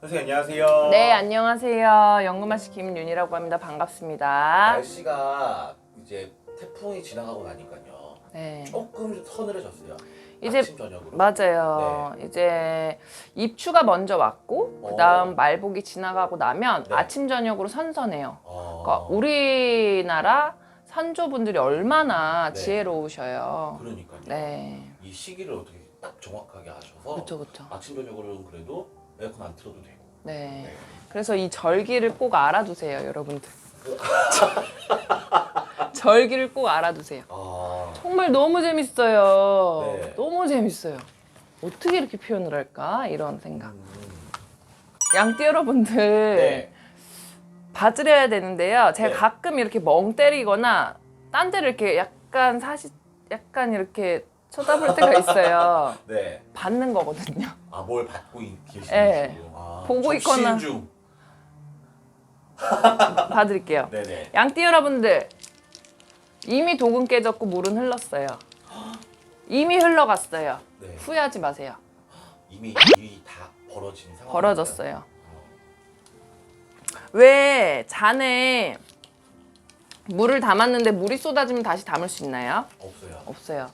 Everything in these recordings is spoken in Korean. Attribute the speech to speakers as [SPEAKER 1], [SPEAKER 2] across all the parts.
[SPEAKER 1] 선생님 안녕하세요.
[SPEAKER 2] 네, 안녕하세요. 연금아씨 김윤이라고 합니다. 반갑습니다.
[SPEAKER 1] 날씨가 이제 태풍이 지나가고 나니까요.
[SPEAKER 2] 네.
[SPEAKER 1] 조금 서늘해졌어요.
[SPEAKER 2] 이제
[SPEAKER 1] 아침 저녁으로.
[SPEAKER 2] 맞아요. 이제 입추가 먼저 왔고
[SPEAKER 1] 어.
[SPEAKER 2] 그다음 말복이 지나가고 나면
[SPEAKER 1] 네.
[SPEAKER 2] 아침 저녁으로 선선해요.
[SPEAKER 1] 어,
[SPEAKER 2] 그러니까 우리나라 선조분들이 얼마나
[SPEAKER 1] 네.
[SPEAKER 2] 지혜로우셔요.
[SPEAKER 1] 그러니까요.
[SPEAKER 2] 네.
[SPEAKER 1] 이 시기를 어떻게 딱 정확하게 아셔서
[SPEAKER 2] 그렇죠, 그렇죠.
[SPEAKER 1] 아침 저녁으로는 그래도 에어컨 안 틀어도 되고.
[SPEAKER 2] 네.
[SPEAKER 1] 네.
[SPEAKER 2] 그래서 이 절기를 꼭 알아두세요, 여러분들. 절기를 꼭 알아두세요.
[SPEAKER 1] 아,
[SPEAKER 2] 정말 너무 재밌어요.
[SPEAKER 1] 네.
[SPEAKER 2] 너무 재밌어요. 어떻게 이렇게 표현을 할까? 이런 생각.
[SPEAKER 1] 음,
[SPEAKER 2] 양띠 여러분들
[SPEAKER 1] 네.
[SPEAKER 2] 봐드려야 되는데요. 제가
[SPEAKER 1] 네.
[SPEAKER 2] 가끔 이렇게 멍 때리거나 딴 데를 이렇게 약간 사실 약간 이렇게 쳐다볼 때가 있어요.
[SPEAKER 1] 네.
[SPEAKER 2] 받는 거거든요.
[SPEAKER 1] 아, 뭘 받고 있- 계시는지.
[SPEAKER 2] 네.
[SPEAKER 1] 아,
[SPEAKER 2] 보고
[SPEAKER 1] 접신
[SPEAKER 2] 있거나.
[SPEAKER 1] 중.
[SPEAKER 2] 봐드릴게요.
[SPEAKER 1] 네네.
[SPEAKER 2] 양띠 여러분들 이미 독은 깨졌고 물은 흘렀어요. 이미 흘러갔어요.
[SPEAKER 1] 네.
[SPEAKER 2] 후회하지 마세요.
[SPEAKER 1] 이미 일이 다 벌어진 상황.
[SPEAKER 2] 벌어졌어요. 왜 잔에 물을 담았는데 물이 쏟아지면 다시 담을 수 있나요?
[SPEAKER 1] 없어요.
[SPEAKER 2] 없어요.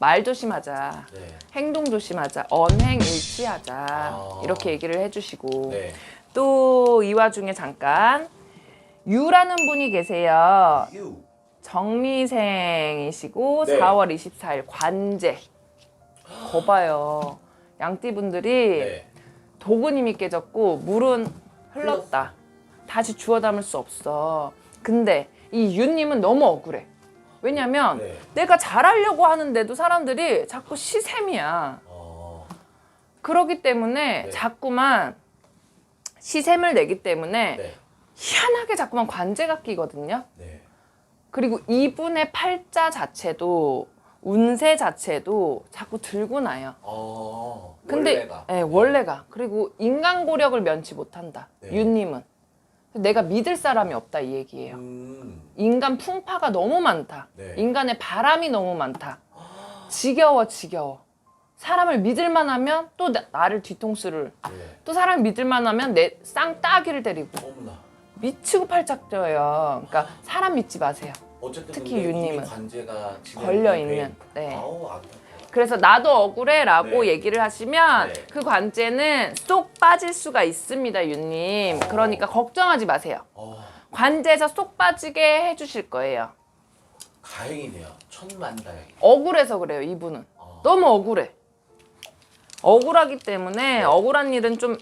[SPEAKER 2] 말 조심하자.
[SPEAKER 1] 네.
[SPEAKER 2] 행동 조심하자. 언행 일치하자.
[SPEAKER 1] 아.
[SPEAKER 2] 이렇게 얘기를 해주시고
[SPEAKER 1] 네.
[SPEAKER 2] 또 이 와중에 잠깐 유라는 분이 계세요.
[SPEAKER 1] 유.
[SPEAKER 2] 정미생이시고
[SPEAKER 1] 네.
[SPEAKER 2] 4월 24일 관제. 거봐요. 양띠 분들이
[SPEAKER 1] 네.
[SPEAKER 2] 독은 이미 깨졌고 물은 흘렀다. 다시 주워 담을 수 없어. 근데 이 윤님은 너무 억울해. 왜냐면
[SPEAKER 1] 네.
[SPEAKER 2] 내가 잘하려고 하는데도 사람들이 자꾸 시샘이야.
[SPEAKER 1] 어.
[SPEAKER 2] 그러기 때문에
[SPEAKER 1] 네.
[SPEAKER 2] 자꾸만 시샘을 내기 때문에
[SPEAKER 1] 네.
[SPEAKER 2] 희한하게 자꾸만 관제가 끼거든요.
[SPEAKER 1] 네.
[SPEAKER 2] 그리고 이분의 팔자 자체도 운세 자체도 자꾸 들고 나요.
[SPEAKER 1] 어.
[SPEAKER 2] 근데
[SPEAKER 1] 원래가.
[SPEAKER 2] 예, 원래가 그리고 인간고력을 면치 못한다.
[SPEAKER 1] 네.
[SPEAKER 2] 윤님은 내가 믿을 사람이 없다 이 얘기예요.
[SPEAKER 1] 음.
[SPEAKER 2] 인간 풍파가 너무 많다.
[SPEAKER 1] 네.
[SPEAKER 2] 인간의 바람이 너무 많다. 지겨워 지겨워. 사람을 믿을만 하면 또 나, 나를 뒤통수를
[SPEAKER 1] 네.
[SPEAKER 2] 또 사람을 믿을만 하면 내 쌍따귀를 때리고
[SPEAKER 1] 어머나.
[SPEAKER 2] 미치고 팔짝져요. 그러니까 사람 믿지 마세요.
[SPEAKER 1] 어쨌든
[SPEAKER 2] 특히
[SPEAKER 1] 근데
[SPEAKER 2] 윤님은
[SPEAKER 1] 관제가
[SPEAKER 2] 걸려
[SPEAKER 1] 된-
[SPEAKER 2] 있는. 네.
[SPEAKER 1] 아우 안타까워.
[SPEAKER 2] 그래서 나도 억울해라고
[SPEAKER 1] 네.
[SPEAKER 2] 얘기를 하시면
[SPEAKER 1] 네.
[SPEAKER 2] 그 관제는 쏙 빠질 수가 있습니다, 윤님.
[SPEAKER 1] 어.
[SPEAKER 2] 그러니까 걱정하지 마세요.
[SPEAKER 1] 어,
[SPEAKER 2] 관제에서 쏙 빠지게 해주실 거예요.
[SPEAKER 1] 다행이네요. 천만 다행.
[SPEAKER 2] 억울해서 그래요, 이분은.
[SPEAKER 1] 어.
[SPEAKER 2] 너무 억울해. 억울하기 때문에 억울한 일은 좀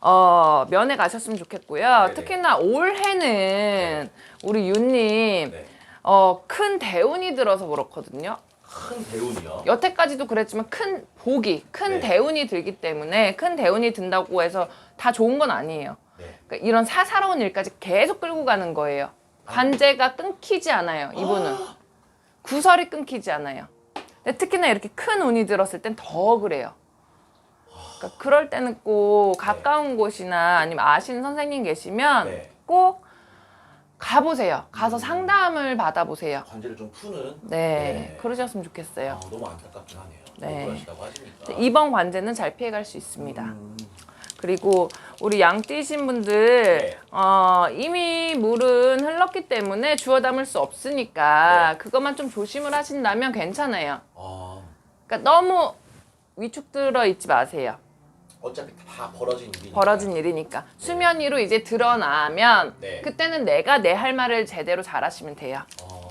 [SPEAKER 2] 어, 면해 가셨으면 좋겠고요.
[SPEAKER 1] 네네.
[SPEAKER 2] 특히나 올해는 우리 윤님
[SPEAKER 1] 네.
[SPEAKER 2] 어, 큰 대운이 들어서 그렇거든요.
[SPEAKER 1] 큰 대운이요.
[SPEAKER 2] 여태까지도 그랬지만 큰 복이, 큰
[SPEAKER 1] 네.
[SPEAKER 2] 대운이 들기 때문에 큰 대운이 든다고 해서 다 좋은 건 아니에요.
[SPEAKER 1] 네.
[SPEAKER 2] 그러니까 이런 사사로운 일까지 계속 끌고 가는 거예요. 관제가 끊기지 않아요. 이분은 구설이 끊기지 않아요. 근데 특히나 이렇게 큰 운이 들었을 땐 더 그래요. 그러니까 그럴 때는 꼭 가까운 곳이나 아니면 아시는 선생님 계시면
[SPEAKER 1] 네.
[SPEAKER 2] 꼭 가보세요. 가서 상담을 받아보세요.
[SPEAKER 1] 관제를 좀 푸는.
[SPEAKER 2] 네,
[SPEAKER 1] 네.
[SPEAKER 2] 그러셨으면 좋겠어요.
[SPEAKER 1] 아, 너무 안타깝긴 하네요.
[SPEAKER 2] 네.
[SPEAKER 1] 하시니까.
[SPEAKER 2] 이번 관제는 잘 피해갈 수 있습니다.
[SPEAKER 1] 음,
[SPEAKER 2] 그리고 우리 양띠신 분들
[SPEAKER 1] 네.
[SPEAKER 2] 어, 이미 물은 흘렀기 때문에 주워 담을 수 없으니까
[SPEAKER 1] 네.
[SPEAKER 2] 그것만 좀 조심을 하신다면 괜찮아요.
[SPEAKER 1] 아,
[SPEAKER 2] 그러니까 너무 위축 들어 있지 마세요.
[SPEAKER 1] 어차피 다 벌어진 일이니까.
[SPEAKER 2] 벌어진 일이니까 수면 위로 이제 드러나면
[SPEAKER 1] 네.
[SPEAKER 2] 그때는 내가 내 할 말을 제대로 잘 하시면 돼요.
[SPEAKER 1] 어,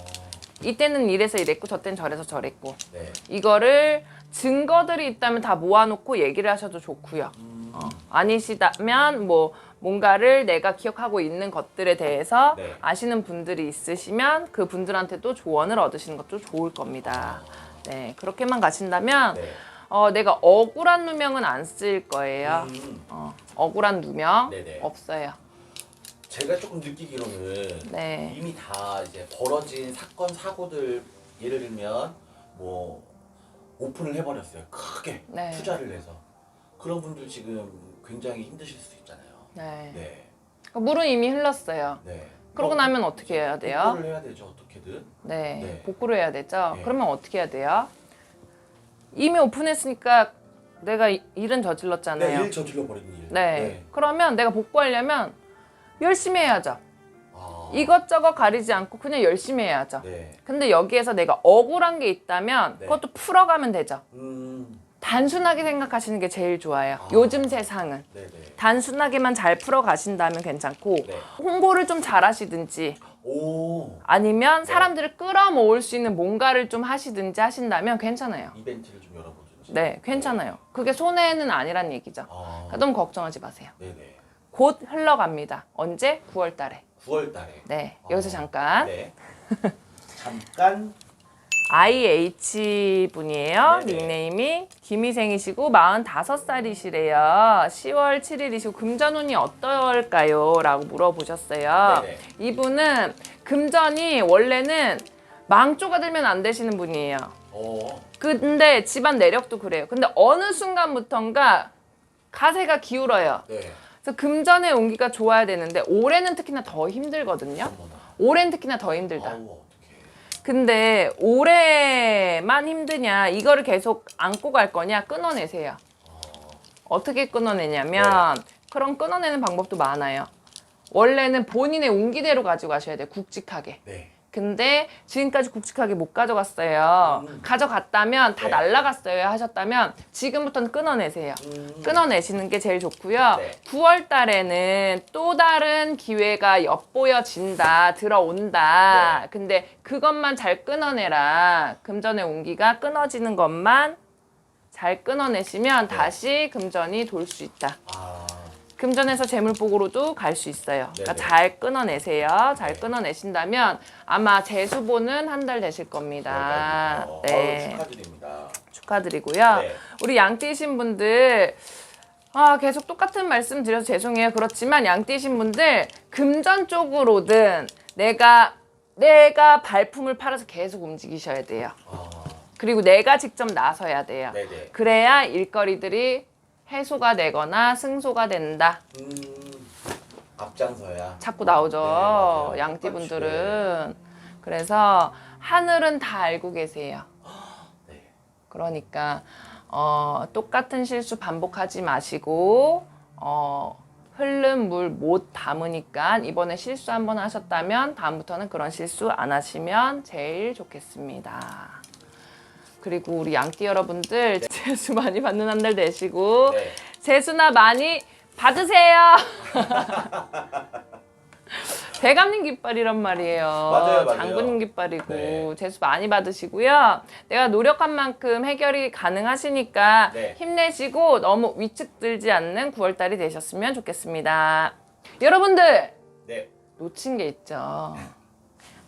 [SPEAKER 2] 이때는 이래서 이랬고 저때는 저래서 저랬고
[SPEAKER 1] 네.
[SPEAKER 2] 이거를 증거들이 있다면 다 모아놓고 얘기를 하셔도 좋고요.
[SPEAKER 1] 음,
[SPEAKER 2] 어, 아니시다면 뭐 뭔가를 내가 기억하고 있는 것들에 대해서
[SPEAKER 1] 네.
[SPEAKER 2] 아시는 분들이 있으시면 그 분들한테도 조언을 얻으시는 것도 좋을 겁니다. 네, 그렇게만 가신다면
[SPEAKER 1] 네.
[SPEAKER 2] 어, 내가 억울한 누명은 안 쓸 거예요.
[SPEAKER 1] 음,
[SPEAKER 2] 어, 억울한 누명
[SPEAKER 1] 네네.
[SPEAKER 2] 없어요.
[SPEAKER 1] 제가 조금 느끼기로는
[SPEAKER 2] 네.
[SPEAKER 1] 이미 다 이제 벌어진 사건 사고들 예를 들면 뭐 오픈을 해버렸어요. 크게
[SPEAKER 2] 네.
[SPEAKER 1] 투자를 해서 그런 분들 지금 굉장히 힘드실 수 있잖아요.
[SPEAKER 2] 네.
[SPEAKER 1] 네,
[SPEAKER 2] 물은 이미 흘렀어요.
[SPEAKER 1] 네.
[SPEAKER 2] 그러고 나면 어떻게 해야 돼요?
[SPEAKER 1] 복구를 해야 되죠 어떻게든.
[SPEAKER 2] 네,
[SPEAKER 1] 네.
[SPEAKER 2] 복구를 해야 되죠.
[SPEAKER 1] 네.
[SPEAKER 2] 그러면 어떻게 해야 돼요? 이미 오픈했으니까 내가 이- 일은
[SPEAKER 1] 네,
[SPEAKER 2] 저질렀잖아요.
[SPEAKER 1] 일 저질러 버린 일.
[SPEAKER 2] 네. 그러면 내가 복구하려면 열심히 해야죠.
[SPEAKER 1] 아,
[SPEAKER 2] 이것저것 가리지 않고 그냥 열심히 해야죠.
[SPEAKER 1] 네.
[SPEAKER 2] 근데 여기에서 내가 억울한 게 있다면
[SPEAKER 1] 네.
[SPEAKER 2] 그것도 풀어가면 되죠.
[SPEAKER 1] 음,
[SPEAKER 2] 단순하게 생각하시는 게 제일 좋아요.
[SPEAKER 1] 아.
[SPEAKER 2] 요즘 세상은.
[SPEAKER 1] 네, 네.
[SPEAKER 2] 단순하게만 잘 풀어가신다면 괜찮고
[SPEAKER 1] 네.
[SPEAKER 2] 홍보를 좀 잘하시든지
[SPEAKER 1] 오,
[SPEAKER 2] 아니면 사람들을 끌어모을 수 있는 뭔가를 좀 하시든지 하신다면 괜찮아요.
[SPEAKER 1] 이벤트를 좀 열어보든지.
[SPEAKER 2] 네, 괜찮아요. 그게 손해는 아니란 얘기죠.
[SPEAKER 1] 아,
[SPEAKER 2] 그러니까 너무 걱정하지 마세요.
[SPEAKER 1] 네네.
[SPEAKER 2] 곧 흘러갑니다. 언제? 9월 달에.
[SPEAKER 1] 9월 달에.
[SPEAKER 2] 네, 여기서 잠깐.
[SPEAKER 1] 네. 잠깐.
[SPEAKER 2] IH 분이에요.
[SPEAKER 1] 네네.
[SPEAKER 2] 닉네임이 김희생이시고 45살이시래요. 10월 7일이시고 금전운이 어떨까요? 라고 물어보셨어요.
[SPEAKER 1] 네네.
[SPEAKER 2] 이분은 금전이 원래는 망조가 들면 안 되시는 분이에요.
[SPEAKER 1] 어,
[SPEAKER 2] 근데 집안 내력도 그래요. 근데 어느 순간부턴가 가세가 기울어요.
[SPEAKER 1] 네.
[SPEAKER 2] 그래서 금전의 온기가 좋아야 되는데 올해는 특히나 더 힘들거든요. 올해는 특히나 더 힘들다.
[SPEAKER 1] 아우.
[SPEAKER 2] 근데 올해만 힘드냐 이거를 계속 안고 갈 거냐 끊어내세요. 어떻게 끊어내냐면 그런 끊어내는 방법도 많아요. 원래는 본인의 운기대로 가지고 가셔야 돼요. 굵직하게.
[SPEAKER 1] 네.
[SPEAKER 2] 근데 지금까지 굵직하게 못 가져갔어요.
[SPEAKER 1] 음.
[SPEAKER 2] 가져갔다면 다
[SPEAKER 1] 네.
[SPEAKER 2] 날라갔어요 하셨다면 지금부터는 끊어내세요.
[SPEAKER 1] 음,
[SPEAKER 2] 끊어내시는 게 제일 좋고요.
[SPEAKER 1] 네.
[SPEAKER 2] 9월 달에는 또 다른 기회가 엿보여진다, 들어온다.
[SPEAKER 1] 네.
[SPEAKER 2] 근데 그것만 잘 끊어내라. 금전의 온기가 끊어지는 것만 잘 끊어내시면
[SPEAKER 1] 네.
[SPEAKER 2] 다시 금전이 돌 수 있다.
[SPEAKER 1] 아,
[SPEAKER 2] 금전에서 재물복으로도 갈 수 있어요. 그러니까
[SPEAKER 1] 네네.
[SPEAKER 2] 잘 끊어내세요. 잘
[SPEAKER 1] 네.
[SPEAKER 2] 끊어내신다면 아마 재수보는 한 달 되실 겁니다.
[SPEAKER 1] 어,
[SPEAKER 2] 네.
[SPEAKER 1] 아유, 축하드립니다.
[SPEAKER 2] 축하드리고요.
[SPEAKER 1] 네.
[SPEAKER 2] 우리 양띠신 분들 아 계속 똑같은 말씀 드려서 죄송해요. 그렇지만 양띠신 분들 금전 쪽으로든 내가 내가 발품을 팔아서 계속 움직이셔야 돼요.
[SPEAKER 1] 아,
[SPEAKER 2] 그리고 내가 직접 나서야 돼요.
[SPEAKER 1] 네네.
[SPEAKER 2] 그래야 일거리들이 해소가 되거나 승소가 된다.
[SPEAKER 1] 음, 앞장서야.
[SPEAKER 2] 자꾸 나오죠.
[SPEAKER 1] 네, 맞아요.
[SPEAKER 2] 양띠 분들은. 그래서 하늘은 다 알고 계세요.
[SPEAKER 1] 네.
[SPEAKER 2] 그러니까 어, 똑같은 실수 반복하지 마시고 어, 흐른 물 못 담으니까 이번에 실수 한번 하셨다면 다음부터는 그런 실수 안 하시면 제일 좋겠습니다. 그리고 우리 양띠 여러분들 재수 많이 받는 한 달 되시고
[SPEAKER 1] 네.
[SPEAKER 2] 재수나 많이 받으세요. 대감님 깃발이란 말이에요.
[SPEAKER 1] 맞아요, 맞아요.
[SPEAKER 2] 장군님 깃발이고
[SPEAKER 1] 네.
[SPEAKER 2] 재수 많이 받으시고요. 내가 노력한 만큼 해결이 가능하시니까
[SPEAKER 1] 네.
[SPEAKER 2] 힘내시고 너무 위축 들지 않는 9월달이 되셨으면 좋겠습니다. 여러분들
[SPEAKER 1] 네.
[SPEAKER 2] 놓친 게 있죠.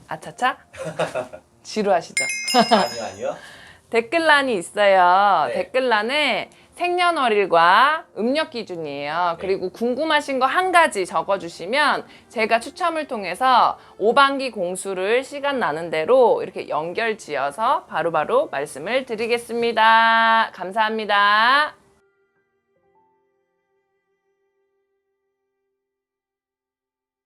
[SPEAKER 2] 아차차 지루하시죠?
[SPEAKER 1] 아니요, 아니요.
[SPEAKER 2] 댓글란이 있어요.
[SPEAKER 1] 네.
[SPEAKER 2] 댓글란에 생년월일과 음력 기준이에요.
[SPEAKER 1] 네.
[SPEAKER 2] 그리고 궁금하신 거 한 가지 적어주시면 제가 추첨을 통해서 5반기 공수를 시간 나는 대로 이렇게 연결 지어서 바로바로 말씀을 드리겠습니다. 감사합니다.